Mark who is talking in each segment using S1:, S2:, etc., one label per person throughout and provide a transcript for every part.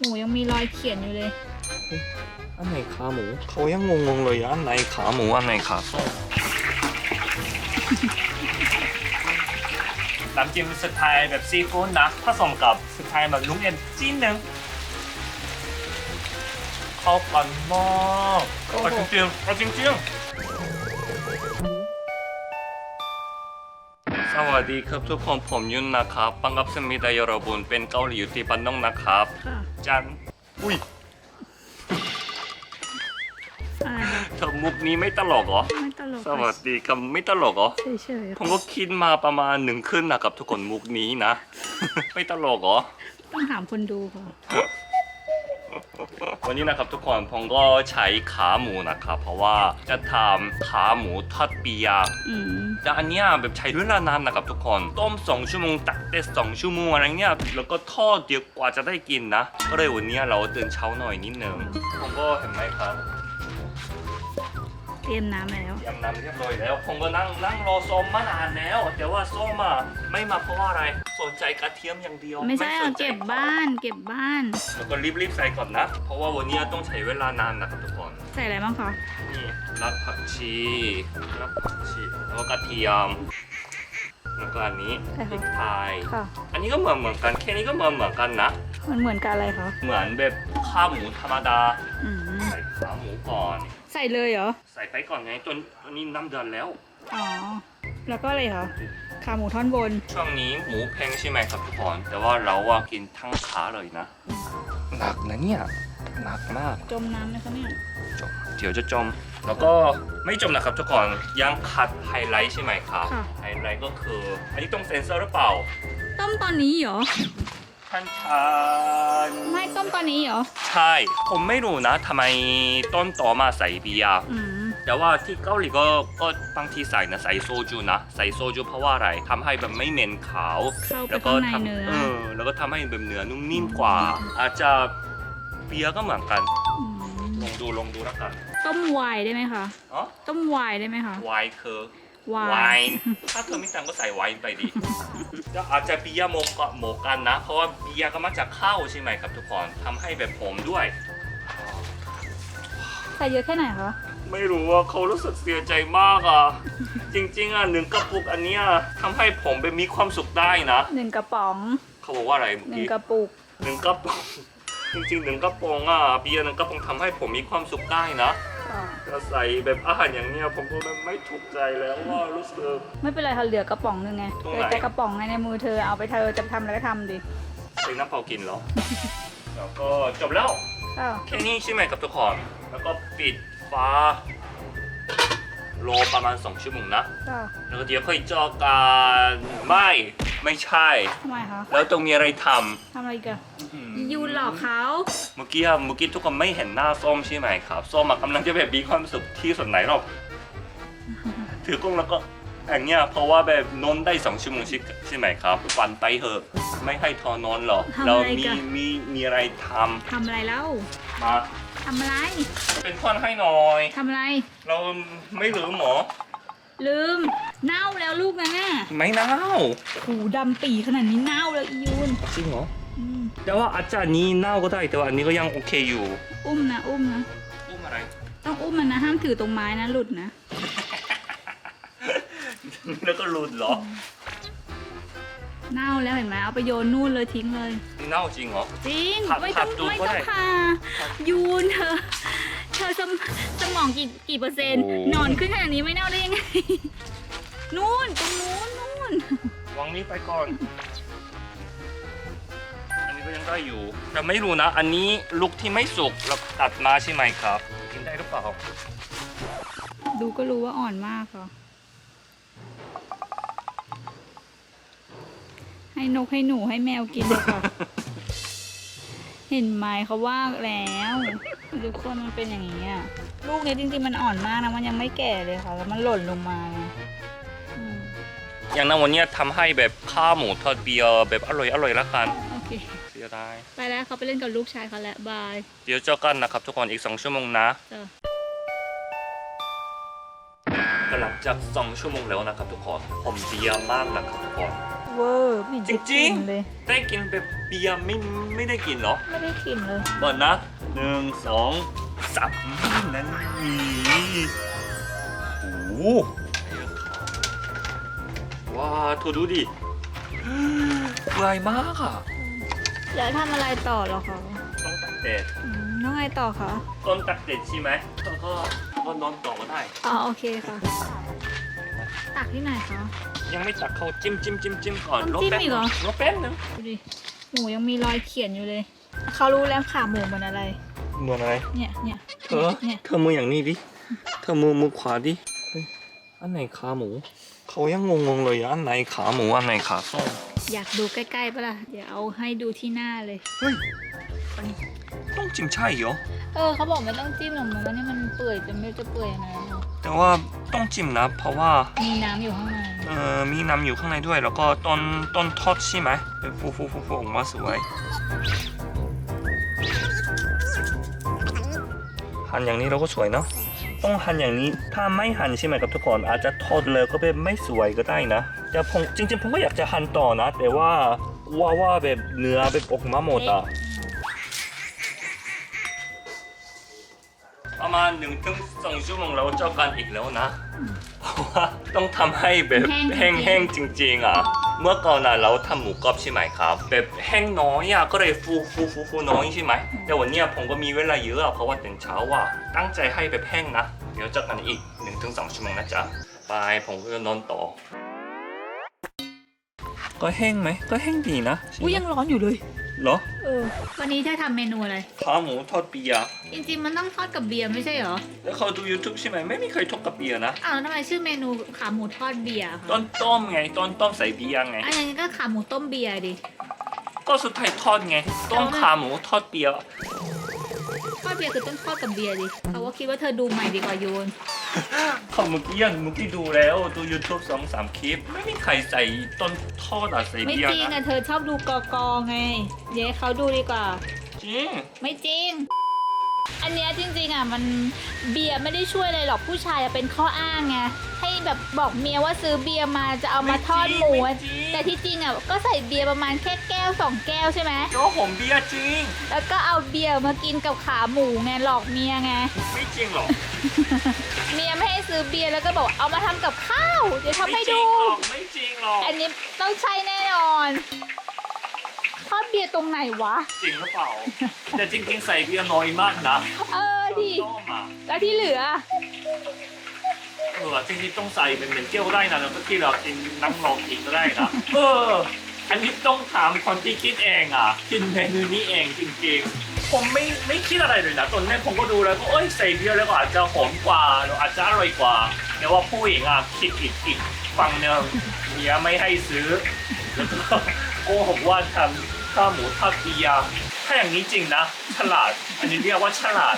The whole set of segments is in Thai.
S1: หมูยังมีรอยเขียนอยู่เลย
S2: อันไหนขาหมูเขายังงงๆเลยอะอันไหนขาหมูอันไหนขาส้มน้ำจิ้มสไตล์แบบซีฟู้ดนะผสมกับสไตล์แบบลุงเอ็นจิ้นหนึ่งเข้ากันมาก
S1: โอ้โห
S2: เอาจริงๆเอาจริงๆ สวัสดีครับทุกคนผมยุนนะครับบังคับสมิดายรบุญเป็นเกาหลีอยู่ที่บ้านนองนะครับ
S1: ค่ะ
S2: จันอุ้ย
S1: อะไรคะ
S2: เธอมุกนี้ไม่ตลกเหรอ
S1: ไม่ตลก
S2: สวัสดีครับไม่ตลกเหรอ
S1: เฉยๆ
S2: ผมก็คิดมาประมาณหนึ่งขึ้นนะครับทุกคนมุกนี้นะ ไม่ตลกเหรอ
S1: ต้องถามคนดูค่ะ
S2: วันนี้นะครับทุกคนผมก็ใช้ขาหมูนะครับ เพราะว่าจะทำขาหมูทอดเปียก
S1: อืม
S2: แต่อันเนี้ยแบบใช้เวลานานนะครับทุกคนต้มสองชั่วโมงตักเต่สองชั่วโมงอะไรเงี้ยแล้วก็ทอดเดี๋ยวกว่าจะได้กินนะ ก็เลยวันนี้เราตื่นเช้าหน่อยนิดนึงผมก็เห็นไหมครับ
S1: เตรียมน้ำแล้ว
S2: ยำน้ำเรียบร้อยแล้ว ผมก็นั่งนั่งรอส้มมานานแล้ว แต่ว่าส้มอะไม่มาเพราะว่าอะไร สนใจกระเทียมอย่างเดียว
S1: ไม่ใช่
S2: ส
S1: เอา
S2: นใจ
S1: เก็บบ้าน เก็บบ้าน
S2: แล้วก็รีบๆใส่ก่อนนะ เพราะว่าวันนี้ต้องใช้เวลานานนะครับทุกคน
S1: ใส่อะไรบ้างคะ
S2: นี่รักผักชีรักผักชี แล้วก็กระเทียม แล้วก็อันนี้พริกไทย
S1: ค่ะ
S2: อันนี้ก็เหมือนเหมือนกัน แค่นี้ก็เหมือนเหมือนกันนะ
S1: มันเหมือนกับอะไรคะ
S2: เหมือนแบบข้าวหมูธรรมดา
S1: อืม
S2: ใส่ขาหมูก่อน
S1: ใส่เลยเหรอ
S2: ใส่ไปก่อนไงจนอันนี้น้ำเดือดแล้ว
S1: อ๋อ แล้วก็อะไรคะขาหมูท่อนบน
S2: ช่วงนี้หมูแพงใช่ไหมครับทุกคนแต่ว่าเราอะกินทั้งขาเลยนะ หนักนะเนี่ย หนักมาก
S1: จมน้ำไหมคะเนี่ย
S2: จมเดี๋ยวจะจม แล้วก็ไม่จมนะครับทุกคนยังคัดไฮไลท์ใช่ไหมครับ
S1: ค่ะ
S2: ไฮไลท์ก็คือ อันนี้ต้องเซ็นเซอร์หรือเปล่า
S1: ต้มตอนนี้เหรอ
S2: ท่านทาน
S1: ไม่ต้มตอนนี้เหรอ
S2: ใช่ ผมไม่รู้นะทำไมต้นต่อมาใส่เบียร์
S1: อืม
S2: แต่ว่าที่เกาหลีก็ก็บางทีใส่นะใส่โซจูนะ ใส่โซจูเพราะว่าอะไรทำให้แบบไม่เหม็นขาว
S1: เข้าไป
S2: แล้วก็
S1: ข้างใน
S2: ทำ
S1: เนื้อ
S2: เออแล้วก็ทำให้แบบเนื้อนุ่มนิ่มกว่า อาจจะเบียร์ก็เหมือนกัน
S1: ม
S2: ลองดูลองดูแล้วกัน
S1: ต้มไวน์ได้ไหมคะ
S2: อ๋อ
S1: ต้มไวน์ได้ไหมคะ
S2: ไวน์คือ
S1: ไว
S2: ไว
S1: น์
S2: น์ถ้าเธอไม่ตังก็ใส่ไวน์ไปดิก็อาจจะเบียร์โมกะโมกันนะ เพราะว่าเบียร์ก็มาจากข้าวใช่ไหมครับทุกคนทำให้แบบผมด้วย
S1: ใส่เยอะแค่ไหนคะ
S2: ไม่รู้ว่าเขารู้สึกเสียใจมากอะ จริงๆอะหนึ่งกระปุกอันเนี้ยทำให้ผมไปมีความสุขได้นะ
S1: หนึ่งกระป๋อง
S2: เขาบอกว่าอะไรเมื่อ
S1: หนึ่ง
S2: กี้
S1: กระปุก
S2: หนึ่งกระป๋อง จริงๆหนึ่งกระป๋องอะเบียร์หนึ่งกระป๋องทำให้ผมมีความสุขได้นะ แต่ใส่แบบอาหารอย่างเนี้ยผมก็แบบไม่ถูกใจแล้วว่ารู้สึก
S1: ไม่เป็นไรค่ะเหลือกระป๋องหนึ่งไง
S2: ตรง
S1: เห
S2: ไหน
S1: ลือแต่กระป๋องในในมือเธอเอาไปเธอจะทำอะไรก็ทำดิ
S2: ใส่น้ำเปล่ากินเหรอ แล้วก็จบแล้ว
S1: อ้าว
S2: แค่นี้ใช่ไหมครับทุกคนแล้วก็ปิดฟ้าโลประมาณ 2 ชั่วโมงนะ
S1: อ้าว
S2: แล้วก็เดี๋ยวค่อยเจอกันไม่ ไม่ใช่
S1: ทำไมคะ
S2: แล้วต้องมีอะไรท
S1: ทำอะไรอีกันำยูนหลอกเขา
S2: เมื่อกี้อะเมื่อกี้ทุกคนไม่เห็นหน้าส้มใช่ไหมครับ ส้มอะกำลังจะแบบมีความสุขที่สุดไหนหรอก ถือกล้องแล้วก็อย่างเงี้ยเพราะว่าแบบนอนได้สองชั่วโมงใช่ใช่ไหมครับฝันไปเถอะ ไม่ให้ทอนอนหรอกเรามีมีมีอะไรท
S1: ทำอะไรแล้วำ
S2: มา
S1: ทำอะไร
S2: เป็นคนให้หน่อย
S1: ทำอะไร
S2: เราไม่ลืมหมอ
S1: ลืม เน่าแล้วลูกนะน่ะ
S2: ไม่เน่า
S1: หูดำปีขนาดนี้เน่าแล้วอียูน
S2: จริงเหรอ
S1: อืม
S2: แต่ว่าอาจจะอันนี้เน่าก็ได้แต่ว่าอันนี้ก็ยังโอเคอยู่
S1: อุ้มนะอุ้มนะ
S2: อุ้มอะไร
S1: ต้องอุ้มมันนะ ห้ามถือตรงไม้นะหลุดนะ
S2: แล้วก็หลุดเหรอ
S1: เน่าแล้วเห็นไหมเอาไปโยนนู่นเลยทิ้งเลย
S2: เน่าจริงเหรอ
S1: จริง
S2: ผัด
S1: ไม่
S2: ผั
S1: ต้อง
S2: ดดู
S1: ไม่
S2: ก็
S1: ต้อ
S2: ได้
S1: งพายูนเธอ เธอสมสมองกี่กี่เปอร์เซ็นต์
S2: โอ้
S1: นอนขึ้นขนาดนี้ไม่เน่าได้ยังไง นู่นตรงนู้นนู่น
S2: วางนี้ไปก่อน อันนี้ก็ยังได้อยู่ แต่ไม่รู้นะ อันนี้ลูกที่ไม่สุกเราตัดมาใช่ไหมครับ กินได้หรือเปล่า
S1: ดูก็รู้ว่าอ่อนมากเหรอให้นกให้หนูให้แมวกินเลยค่ะ เห็นไหมเขาว่าแล้วทุกคนมันเป็นอย่างนี้อะลูกเนี้ยจริงๆมันอ่อนมากนะมันยังไม่แก่เลยค่ะแล้วมันหล่นลงมาไงอืม
S2: อย่างนั้นวันนี้ทำให้แบบข้าวหมูทอดเบียร์แบบอร่อยอร่อยละกัน
S1: โอเค
S2: เสียดาย
S1: ไปแล้วเขาไปเล่นกับลูกชายเขาแล้วบาย
S2: เดี๋ยวเจอกันนะครับทุกคนอีก 2 ชั่วโมงนะ
S1: เจอ
S2: ก็หลังจาก 2 ชั่วโมงแล้วนะครับทุกคนผมเบียร์มากนะครับทุกคน
S1: โอ้เวอร์ไม่เห็นจะ
S2: จริงๆ
S1: กินเลย
S2: ได้กินแบบเบียร์ไม่ไม่ได้กินเหรอ
S1: ไม่ได้กินเลย
S2: บอลนะหนึ่งสองสามนั่นนี่โอ้โหว้า เธอดูดิใหญ่มากอะ
S1: แล้วทำอะไรต่อเหรอคะ
S2: ต้องตัดเด็ด
S1: อืมน้องไงต่อคะ
S2: ต้นตัดเด็ดใช่ไหมแล้วก็ก็นอนต่อก็ได้
S1: อ๋อโอเคค่ะ ตักที่ไหนคะ
S2: ยังไม่ตัดเขาจิ้มจิ้มจิ้มจิ้มก่อน
S1: ต้องจิ้ม
S2: แป๊บ
S1: อีกเหรอ
S2: นึงรอแป๊บนึง
S1: ดูดิ หมูยังมีรอยเขียนอยู่เลย เขารู้แล้วขาหมูมันอะไร
S2: เหมือนอะไร
S1: เนี่ยเนี่ย
S2: เธอ
S1: เนี่ย
S2: เธอมืออย่างนี้ดิเธอมือมือขวาดิเฮ้ยอันไหนขาหมู เขายังงงๆเลยอะอันไหนขาหมูอันไหนขาส้ม
S1: อยากดูใกล้ๆปะล่ะ เดี๋ยวเอาให้ดูที่หน้าเลย
S2: เฮ้ยอันนี้ต้องจิ้มใช่เหรอ
S1: เออเขาบอกไม่ต้องจิ้มหรอกมันว่านี่มันเปื่อยจนไม่รู้จะเปื่อยยังไงแล้ว
S2: แต่ว่าต้องจิ้มนะ เพราะว่า
S1: มีน้ำอยู่ข้างใน
S2: เอ่อมีน้ำอยู่ข้างในด้วย แล้วก็ต้นต้นทอดใช่ไหมเป็นฟูฟูฟูฟูออกมาสวยหั่นอย่างนี้เราก็สวยเนาะ ต้องหั่นอย่างนี้ ถ้าไม่หั่นใช่ไหมครับทุกคน อาจจะทอดเลยก็เป็นไม่สวยก็ได้นะแต่ผมจริง ๆ ผมก็อยากจะหั่นต่อนะ แต่ว่าว่าว่าแบบเนื้อแบบออกมาหมดอะประมาณหนึ่งถึงสองชั่วโมงเราเจอกันอีกแล้วนะ เพราะว่าต้องทำให้แบบแห้งๆจริง ๆ อะ เมื่อก่อนน่ะเราทำหมูกรอบใช่ไหมครับแบบแห้งน้อยอะก็เลยฟูฟูฟูฟูน้อยใช่ไหมแต่วันเนี้ยผมก็มีเวลาเยอะอะเพราะว่าตื่นเช้าอะตั้งใจให้แบบแห้งนะเดี๋ยวเจอกันอีก1นถึงสชั่วโมงนะจ๊ะบายผมก็จะนอนต่อ ก็แห้งไหมก็แห้งดีนะ
S1: อุ้ยยังร้อนอยู่เลย
S2: เหรอ
S1: เออวันนี้เธอทำเมนูอะไร
S2: ขาหมูทอดเบียร์
S1: จริงๆ มันต้องทอดกับเบียร์ไม่ใช่เหรอ
S2: แล้วเขาดู YouTube ใช่ไหมไม่มีใครทอดกับเบียร์นะ
S1: อ้าวแล้วทำไมชื่อเมนูขาหมูทอดเบียร์คะ
S2: ต้นต้มไงต้นต้มใส่เบียร์ไง
S1: อันนี้ก็ขาหมูต้มเบียร์ดิ
S2: ก็สุดท้ายทอดไง ต้มขาหมูทอดเบียร์
S1: ทอดเบียร์คือต้องทอดกับเบียร์ดิเขาว่าคิดว่าเธอดูใหม่ดีกว่าโยน
S2: เขาเมื่อกี้ยังเมื่อกี้ดูแล้วดู YouTube สองสามคลิป ไม่มีใครใส่ต้นทอดอะใส่
S1: ไม่
S2: เบียร์
S1: จริง
S2: นะ
S1: อะเธอชอบดูกอกอไงเดี๋ยวให้เขาดูดีกว่า
S2: จริง
S1: ไม่จริง อันเนี้ยจริงๆอะมันเบียร์ไม่ได้ช่วยอะไรหรอกผู้ชายอะเป็นข้ออ้างไงให้แบบบอกเมียว่าซื้อเบียร์มาจะเอามาทอดหมูอะแต่ที่จริงอะก็ใส่เบียร์ประมาณแค่แก้วสองแก้วใช่ไหม
S2: ก็ผมเบียร์จริง
S1: แล้วก็เอาเบียร์มากินกับขาหมูไงหลอกเมียไง
S2: ไม่จริงหรอก
S1: เมียไม่ให้ซื้อเบียร์แล้วก็บอกเอามาทำกับข้าว เดี๋ยวทำ
S2: ไม่
S1: ให้
S2: จริ
S1: ดู
S2: งหรอกไม่จริงหรอก
S1: อันนี้ต้องใช่แน่นอน ทอดเบียร์ตรงไหนวะ
S2: จริงหรือเปล่า แต่จริงๆใส่เบียร์น้อยมากนะ
S1: เออดิ
S2: ต้มอะ
S1: แล้วที่เหลือ
S2: เออจริงๆต้องใส่เป็นเหมือนเกี๊ยวได้นะแล้วก็ที่เรากินนั่งรอกินก็ได้นะเออ อันนี้ต้องถามคนที่คิดเองอะคิดเมนูนี้เองจริงๆผมไม่ไม่คิดอะไรเลยนะตอนแรกผมก็ดูแล้วก็เอ้ยใส่เบียร์แล้วก็อาจจะหอมกว่าหรืออาจจะอร่อยกว่า แต่ว่าผู้หญิงอะคิดอีกอีกฝั่งหนึ่งเมียไม่ให้ซื้อแล้วก็ โกหกว่าทำข้าวหมูทอดเบียร์ถ้าอย่างนี้จริงนะ ฉลาด อันนี้เรียกว่าฉลาด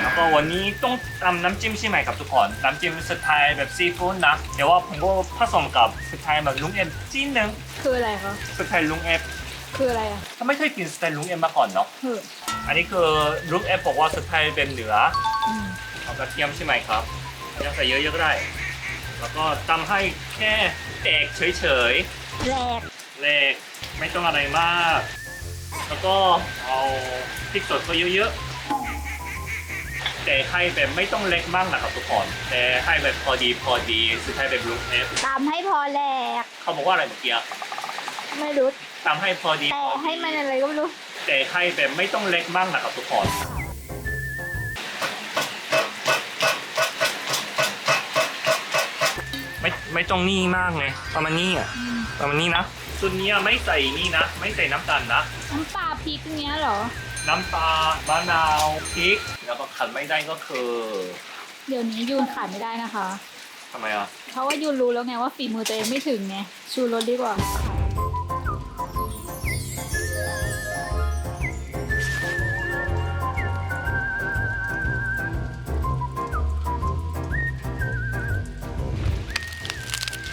S2: แล้วก็วันนี้ต้องทำน้ำจิ้มใช่ไหมครับทุกคน น้ำจิ้มสไตล์แบบซีฟู้ดนะ เดี๋ยวว่าผมก็ผสมกับสไตล์แบบลุงเอ็มจีนหนึ่ง
S1: คืออะไรคะ
S2: สไตล์ลุงเอ็ม
S1: คืออะไรอะ
S2: ถ้าไม่เคยกินสไตล์ลุงเอ็มมาก่อนเนาะ
S1: เฮ้ย
S2: อันนี้คือลุงเอ็มบอกว่าสไตล์เป็นเหนือ
S1: อืม
S2: เอากระเทียมใช่ไหมครับยังใส่เยอะๆก็ได้ แล้วก็ตำให้แค่แตกเฉย
S1: แหลก
S2: ๆเล็กไม่ต้องอะไรมาก แล้วก็เอาพริกสดก็เยอะๆ แต่ให้แบบไม่ต้องเล็กมากนะครับทุกคน แต่ให้แบบพอดีพอดีสุดท้ายแบบลุงเอฟ
S1: ตามให้พอแหลก
S2: เขาบอกว่าอะไรเมื่อกี้อะ
S1: ไม่รู้
S2: ตำให้พอดี
S1: แต่
S2: พอดี
S1: ให้มันอะไรก็ไม่รู้
S2: แต่ให้แบบไม่ต้องเล็กมากนะครับทุกคนไม่ไม่ต้องนี่มากไงประมาณนี้อะ
S1: อืม
S2: ประมาณนี้นะส่วนเนี้ยไม่ใส่นี่นะ ไม่ใส่น้ำตาลนะ
S1: น้ำปลาพริกเนี้ยเหรอ
S2: น้ำปลามะนาวพริก แล้วก็ขัดไม่ได้ก็คือ
S1: เดี๋ยวนี้ยูนขาดไม่ได้นะคะ
S2: ทำไมอะ
S1: เพราะว่ายูนรู้แล้วไงว่าฝีมือตัวเองไม่ถึงไงชูรสดีกว่า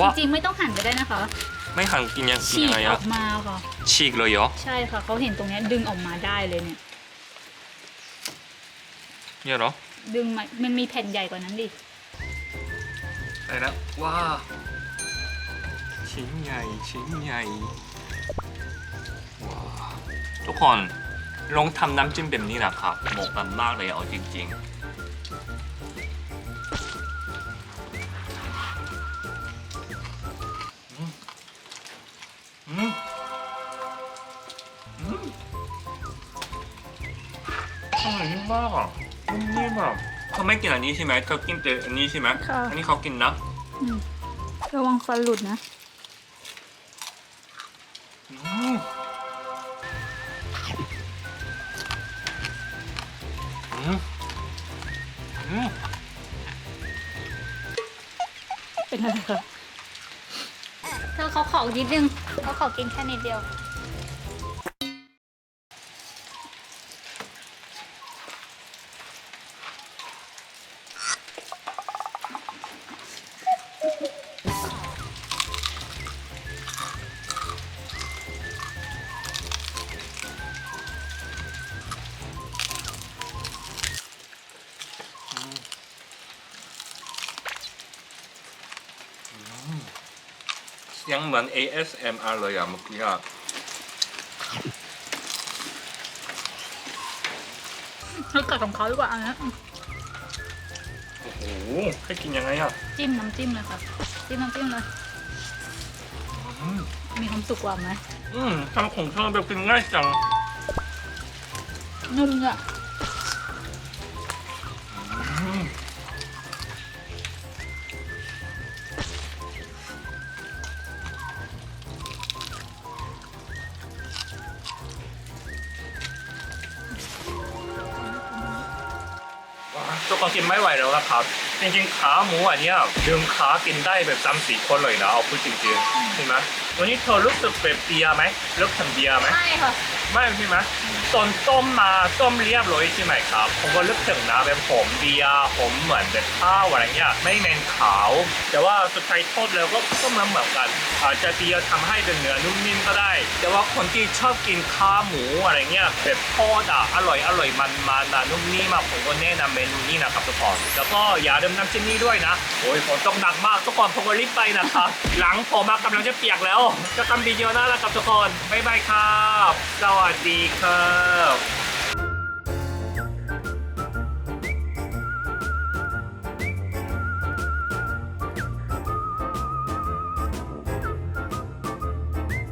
S2: ว่า
S1: จริงๆไม่ต้องหั่นก็ได้นะคะ
S2: ไม่หั่นกินยังกิน
S1: ฉี
S2: ยัง
S1: ก
S2: ไง
S1: อ
S2: อะ
S1: อกมาค่ะ
S2: ฉีกเลยเหรอ
S1: ใช่ค่ะเขาเห็นตรงเนี้ยดึงออกมาได้เลยเนี่ย
S2: เนี่ยเหรอ
S1: ดึงมามันมีแผ่นใหญ่กว่านั้นดิ
S2: ไปนะว้าชิ้นใหญ่ชิ้นใหญ่ว้าวทุกคนลองทำน้ำจิ้มแบบนี้นะครับเหมาะกันมากเลยเอาจริง อร่อยมากอะนุ่มนิ่มอะเขาไม่กินอันนี้ใช่ไหมเขากินแต่อันนี้ใช่ไหม
S1: ค่ะ
S2: อันนี้เขากินนะ
S1: อืมระวังฟันหลุดนะ
S2: อืมอืมอืม
S1: เป็นอะไรคะเธอเขาขอนิดนึงเขาขอกินแค่นิดเดียว
S2: ยงเหมือน ASMR เลยอะเมื่อกี้อะ
S1: เรากัดของเขาดีกว่าอันนี้
S2: โอ้โหให้กินยังไงอะ
S1: จิ้มน้ำจิ้มเลยค่ะจิ้มน้ำจิ้มเลย
S2: อืม
S1: มีความสุขกว่าไหม
S2: อืมทำของเธอแบบกินง่ายจัง
S1: นุ่มอะ
S2: อื ไม่ไหวแล้วครับ จริงๆขาหมูอันเนี้ยดึงขากินได้แบบสามสี่คนเลยนะเอาพูดจริงๆใช่ไหมวันนี้เธอรู้สึกแบบเบียร์ไหมรู้สึกเบียร์ไหม
S1: ใช่ค่ะ
S2: ไม่ใช่ไหมตอนต้มมาต้มเรียบร้อยใช่ไหมครับผมก็นึกถึงนะแบบผมเบียร์ผมเหมือนแบบข้าวอะไรเงี้ยไม่เมนขาว แต่ว่าสุดท้ายทอดแล้วก็ก็เหมือนเหมือนกัน อาจจะเบียร์ทำให้เป็นเนื้อนุ่มนิ่มก็ได้ แต่ว่าคนที่ชอบกินข้าวหมูอะไรเงี้ยแบบทอดอะอร่อยอร่อยมันมันอะนุ่มนิ่มมากผมก็แนะนำเมนูนี้นะครับทุกคนแล้วก็อย่าลืมน้ำจิ้มนี่ด้วยนะ โอ้ยฝนตกหนักมากทุกคนผมก็รีบไปนะครับ หลังผมมากำลังจะเปียกแล้ว จะทำวิดีโอหน้าแล้วกับทุกคน บ๊ายบายครับ สวัสดีครับ